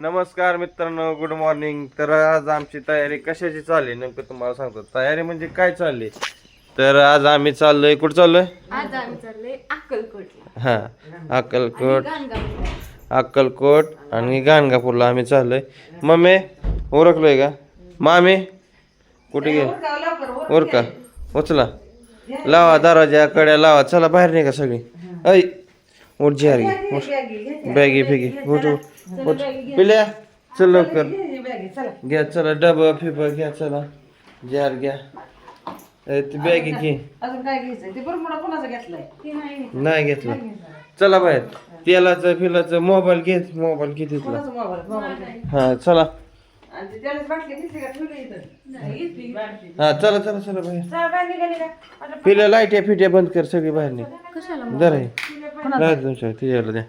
नमस्कार मित्रांनो good morning तर आज आमची तयारी कशाची चालली? नेमकं तुम्हाला सांगतो. तयारी म्हणजे काय चालली? तर आज आम्ही चाललोय कुठं चाललोय? आज आम्ही चाललोय अक्कलकोटला हा अक्कलकोट. अक्कलकोट आणि गाणगापूरला आम्ही चाललोय. मम्मी ओळखलोय का? मामी कुठे गे वर का उचला. लावा दरवाजा कड्या लावा. चला बाहेर नाही का सगळी. ऐ उठ जी उठ. बॅगी फेगी. उठ उठ. पिल्या? चल लवकर. घ्या चला. डबा फिबा घ्या चला. जार घ्या. ती बॅगी घे. अजून काय घ्यायचंय? ते बरं कोणाचा घेतलाय? ती नाही नाही घेतलं. चला बाहेर. तेलाचं फिलाचं मोबाईल घे मोबाईल घे तिथला. कोणाचा मोबाईल? मोबाईल हा चला. हा चला चला चला बाहेर. पिल्या लाईट्या फिट्या बंद कर सगळी बाहेर निघ. राहत तुमच्या तिच्याला द्या.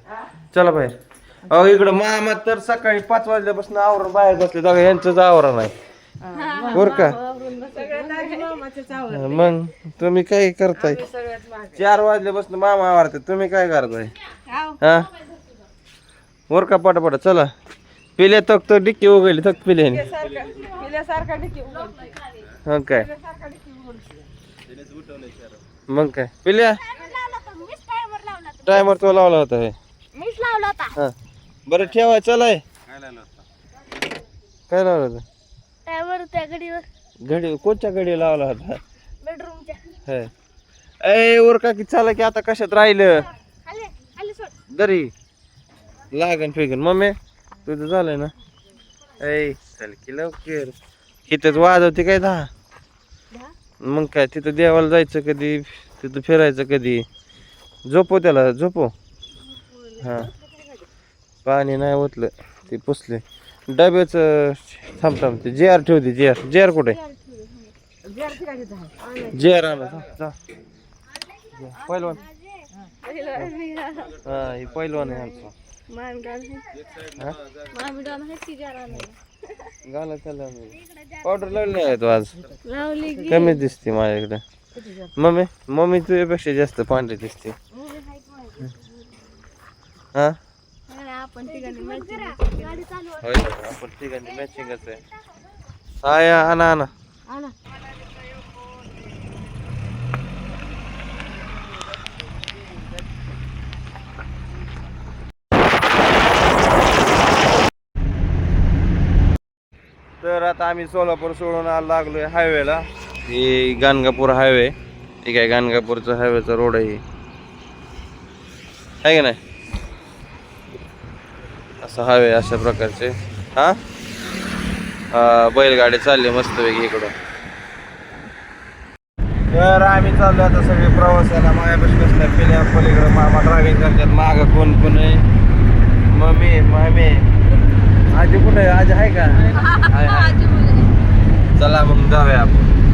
चला बाहेर. अहो इकडं मामा तर सकाळी पाच वाजल्यापासून आवरून बाहेर बसले. बघा यांचंच आवरण आहे. बर का? मग तुम्ही काय करताय? चार वाजल्यापासून मामा आवरते. तुम्ही काय करताय? हा? वर का पटापट चला. पिल्या तक तर डिक्की उगली तक उघडते. मग काय? मग काय? पिल्या? टायमर तो लावला होता हे. मीच लावला होता. हा. बरं ठेवाय चलाय. काय लावलं होतं त्यावर त्या घडीवर? घडी कोणत्या घडी लावला होता बेडरूमच्या. हे. ए वर का की चला की आता कशात राहिलं? आले आले सोड. दरी लागन फिगन. मम्मी तुझं झालंय ना? ऐ चल की लवकर. इथंच वाजवते काय दहा? मग काय तिथं देवाला जायचं कधी? तिथं फिरायचं कधी? झोपो त्याला झोपो हा. पाणी नाही ओतलं ते पुसले. डब्याच थांब थांब ते जे आर ठेवते जे आर. जे आर कुठे? जे आर आणा जा पहिलवान हा हे पहिलवान आहे आमचा. हा? मामी डॉन आहे त्याला पावडर लावली आहे तू आज. कमीच दिसते माझ्याकडे. मम्मी मम्मी तुझ्यापेक्षा जास्त पांढरी दिसते. हा? आपण ठिकाणी गाडी चालू होय आपण तिघांनी मॅचिंगच आहे हा या आणा. आणा. आला तर आता आम्ही सोलापूर सोडून आ- लागलोय हायवेला. ही गाणगापूर हायवे. ठीक आहे गाणगापूरचा हायवेचा रोड आहे ही. आहे का नाही? असं हायवे अशा प्रकारचे. हा? हा, बैलगाडी चालली मस्तपैकी इकडं तर आम्ही चाललो आता सगळे प्रवासाला. मायापाशी बसल्या पिल्या पलीकडं मामा ड्रायव्हिंग करतात. मागं कोण कोण आहे? मम्मी मामी. आजी कुठे आहे? आजी आहे का? हाय, हाय. चला मग जाऊया आपण.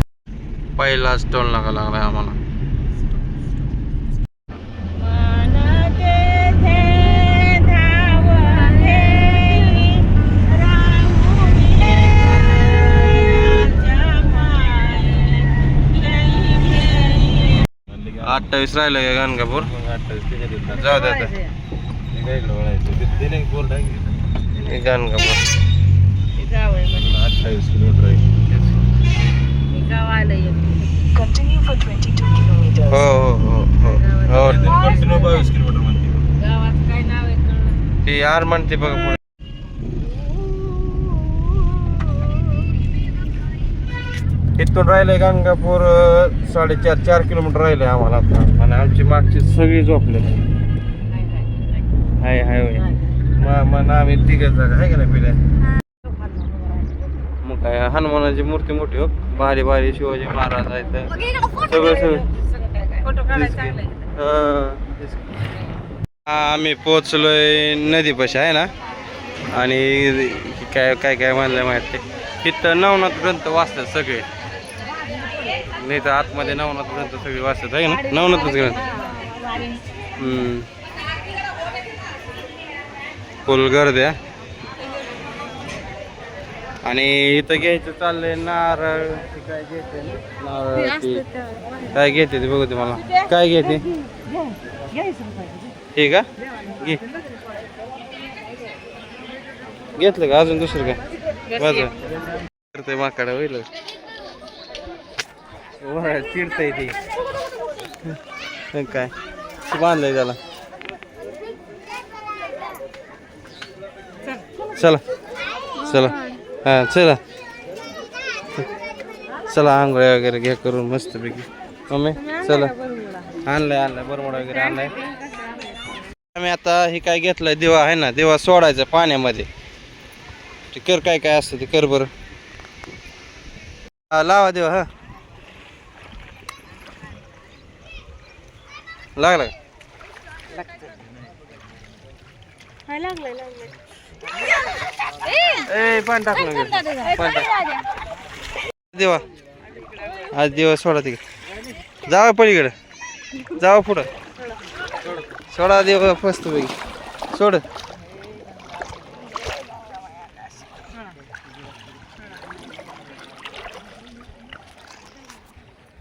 पहिला स्टॉल नका लागलाय आम्हाला. अठ्ठावीस राहिलं का गाणगापूर? जाऊ दे आता. हे गाणगापूर. म्हणजे. अठ्ठावीस किलोमीटर. हो हो हो हो हो. गावाचं काय नाव आहे कळलं. ती यार म्हणते बघ पुढे. इथून राहिलंय गंगापूर अं, साडेचार चार किलोमीटर राहिलंय आम्हाला आता. आणि आमची मागची सगळी झोपले. हाय हाय होय. मग मग आम्ही तिघच जागा आहे का नाही पिल्या? मग काय हनुमानाची मूर्ती मोठी हो. भारी भारी शिवाजी महाराज आहेत. सगळं सगळं. आहे. हा, तेच. आम्ही पोचलोय नदीपाशी आहे ना? आणि काय काय काय म्हणलं माहिती इथं नवनाथ ग्रंथ वाचतात सगळे. नाही तर आतमध्ये नवनाथ सगळे वाचतात आहे ना? नवनाथच हम्म. फुल गर्द्या आणि इथं घ्यायचं चाललंय नारळ. काय घेते नारळ काय घेते ते बघू ते मला. काय घेते. ठीक आहे घे घेतलं का? अजून दुसरं काय? करते माकडा होईल. चिडतय ती. काय? बांधलंय त्याला. चला. चला. हा चला. चला आंघोळ्या वगैरे घ्या करून मस्त पैकी मम्मी चला. आणलंय आणलंय बरमोडा वगैरे आणलाय. आम्ही आता हे काय घेतलंय दिवा आहे ना दिवा सोडायचा पाण्यामध्ये. ते कर काय काय असतं ते कर बरं. लावा देवा हा. लागला? हाय लागलंय लागलंय ए पाणी टाकलं? पाणी टाक. देवा. आज दिवस सोडा तिकडे. जावा पलीकडे. जावा पुढं. सोडा देवा मस्त पैकी सोड.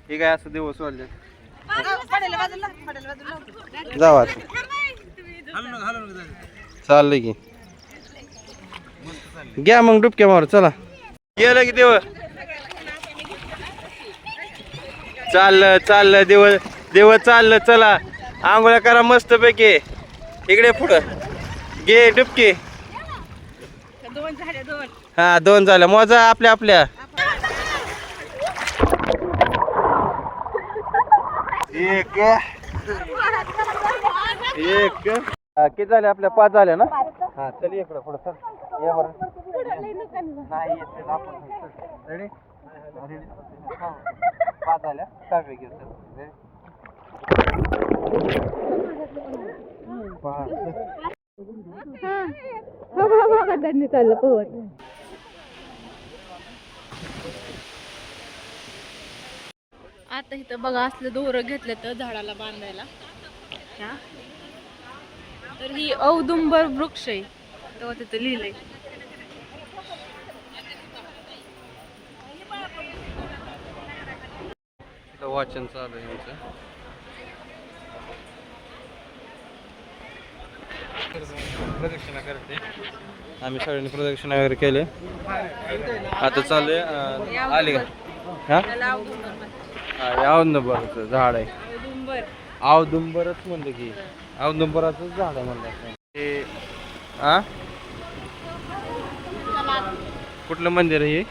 हे काय असं दिवस सोडले जावा आता. चाललंय की. घ्या मग डुबक्या मार चला. गेलं की देव चाललं चाललं देव देव चाललं चला. आंघोळ्या करा मस्त पैकी इकडे पुढं. घे डुबकी. हा दोन झाल्या. मोजा आपल्या आपल्या. एक एक हा, किती झाले आपल्या पाच झाल्या ना हा चल इकडं पुढं चल ये बरं नाही येत. रेडी हा. पाच झाल्या सहावे घेऊ चल रेडी. त्यांनी चाललं पोहत आता इथं बघा असलं दोरं घेतलं तर झाडाला बांधायला. तर ही औदुंबर वृक्ष आहे. तेव्हा तिथं लिहिलंय. वाचन चालू आहे यांचं प्रदक्षिणा करते. आम्ही सगळ्यांनी प्रदक्षिणा वगैरे केले. आता चालू आहे आले का? हा? औदुंबरचं झाड आहे. औदुंबर औदुंबरच म्हणलं की औदुंबराचं झाड आहे म्हणलं ते आ? कुठलं मंदिर आहे हे?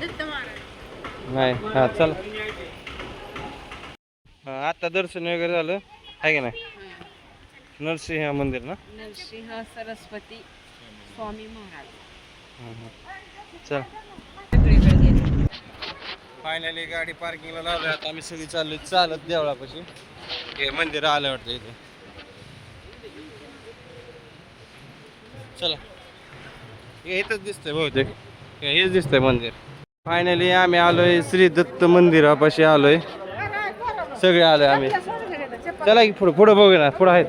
दत्त महाराज नाही हा चल. आता दर्शन वगैरे झालं आहे की नाही? नरसिंह मंदिर ना? नरसिंह सरस्वती स्वामी महाराज. हं, हं. चल. फायनली गाडी पार्किंगला लावली. आता आम्ही सगळी चाललो चालत देवळापाशी. हे मंदिर आलं वाटतं इथे. चला. हे इथंच दिसतंय बहुतेक. हे हेच दिसतंय मंदिर. फायनली आम्ही आलोय श्री दत्त मंदिरापाशी आलोय. सगळे आलोय आम्ही. चला की पुढं पुढं बघू ना. पुढं आहेत.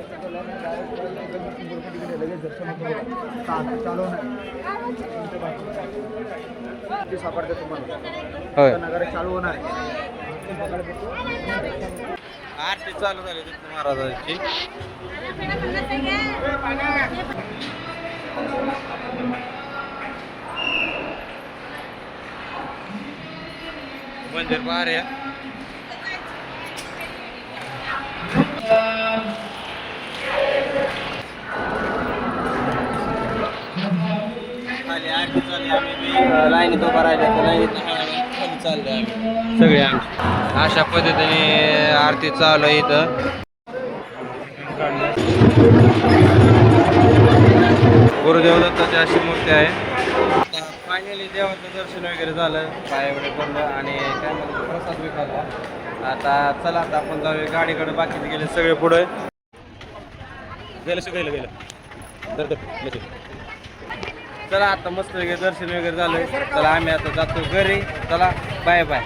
होय. आरती चालू झाली दत्त महाराजांची. मंदिर बाहेर या आरती आम्ही लाईनीत उभा राहिले तर लाईनीत चाललो आम्ही. सगळे आमचे. अशा पद्धतीने आरती चालू आहे इथं. गुरुदेव दत्ताची अशी मूर्ती आहे. फायनली देवाचं दर्शन वगैरे झालं पाय वगैरे पडलं आणि काय म्हणतात प्रसाद बी खाल्ला. आता चला आता आपण जाऊया गाडीकडे बाकीचे गेले सगळे पुढे. गेलं सगळं गेलं. लगेच. चला आता मस्त वगैरे दर्शन वगैरे झालं. चला आम्ही आता जातो घरी. चला बाय बाय